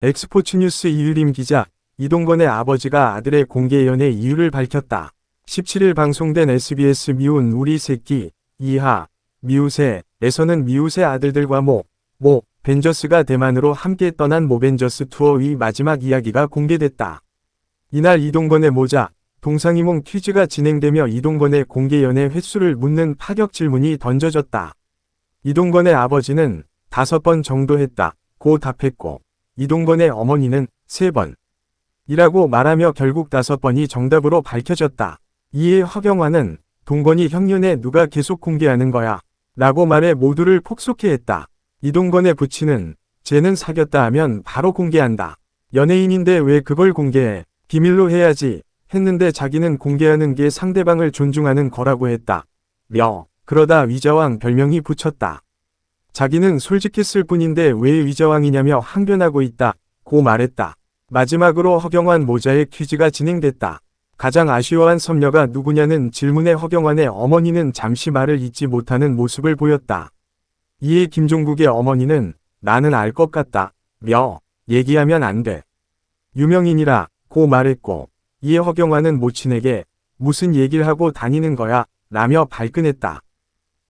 엑스포츠 뉴스 이유림 기자, 이동건의 아버지가 아들의 공개 연애 이유를 밝혔다. 17일 방송된 SBS 미운 우리 새끼, 이하, 미우새에서는 미우새 아들들과 모, 모, 벤저스가 대만으로 함께 떠난 모벤저스 투어의 마지막 이야기가 공개됐다. 이날 이동건의 모자, 동상이몽 퀴즈가 진행되며 이동건의 공개 연애 횟수를 묻는 파격 질문이 던져졌다. 이동건의 아버지는 다섯 번 정도 했다. 고 답했고, 이동건의 어머니는 세 번. 이라고 말하며 결국 다섯 번이 정답으로 밝혀졌다. 이에 허경환은 동건이 형년에 누가 계속 공개하는 거야. 라고 말해 모두를 폭소케 했다. 이동건의 부친은 쟤는 사귀었다 하면 바로 공개한다. 연예인인데 왜 그걸 공개해? 비밀로 해야지. 했는데 자기는 공개하는 게 상대방을 존중하는 거라고 했다. 며. 그러다 위자왕 별명이 붙였다. 자기는 솔직했을 뿐인데 왜 위자왕이냐며 항변하고 있다. 고 말했다. 마지막으로 허경환 모자의 퀴즈가 진행됐다. 가장 아쉬워한 섭녀가 누구냐는 질문에 허경환의 어머니는 잠시 말을 잇지 못하는 모습을 보였다. 이에 김종국의 어머니는 나는 알 것 같다. 며 얘기하면 안 돼. 유명인이라 고 말했고 이에 허경환은 모친에게 무슨 얘기를 하고 다니는 거야 라며 발끈했다.